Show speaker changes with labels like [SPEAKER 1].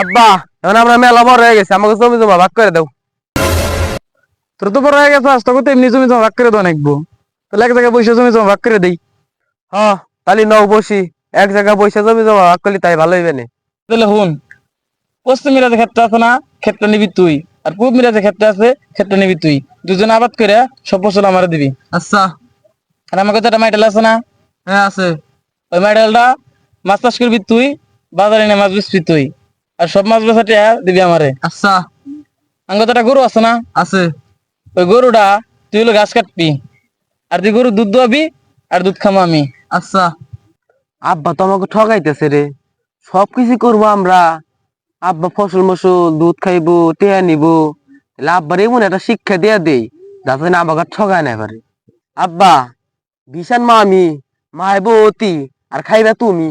[SPEAKER 1] আব্বা এখন আমরা মেলা বড় হয়ে গেছে আমাকে জমি জমা ভাগ করে দাও।
[SPEAKER 2] তোর তো বড় হয়ে গেছে তোকে তো এমনি জমি জমা ভাগ করে দেওয়া নাকবো তাহলে এক জায়গায় বসে জমি জমা ভাগ করে দেই।
[SPEAKER 1] হ তাহলে নও বসি। এক জায়গায় বসে জমি জমা ভাগ করলি তাই ভালো হইবে না।
[SPEAKER 2] তাহলে হুন পশ্চিম মিরাজে ক্ষেত্রে আছে না ক্ষেত্রে নিবি তুই। আর পূব মিরাজে ক্ষেত্র আছে ক্ষেত্রে নিবি তুই। দুজনে আবাদ করে সব ফসল আমার দিবি।
[SPEAKER 1] আচ্ছা।
[SPEAKER 2] আর আমার কাছে একটা আছে না?
[SPEAKER 1] হ্যাঁ আছে।
[SPEAKER 2] ওই মাইটেলটা মাছ চাষ করবি তুই বাজারে নিয়ে মাছ বেচবি তুই। আর সব মাছ বেচাটি দিবি আমারে।
[SPEAKER 1] আচ্ছা।
[SPEAKER 2] কাছে একটা গরু আছে না?
[SPEAKER 1] আছে।
[SPEAKER 2] ওই গরুটা তুই হলো ঘাস কাটবি আর তুই গরু দুধ দোয়াবি আর দুধ খামো আমি।
[SPEAKER 1] আচ্ছা। আব্বা তো আমাকে ঠগাইতেছে রে। সব কিছু করব আমরা। আব্বা ফসল মসল দুধ খাইবো টেয়া নিবো। তাহলে আব্বার এমন একটা শিক্ষা দিয়া দেই যাতে না আমাকে ঠগায় না পারে আব্বা বিশান মা আমি মাইবো অতি আর খাইবা তুমি।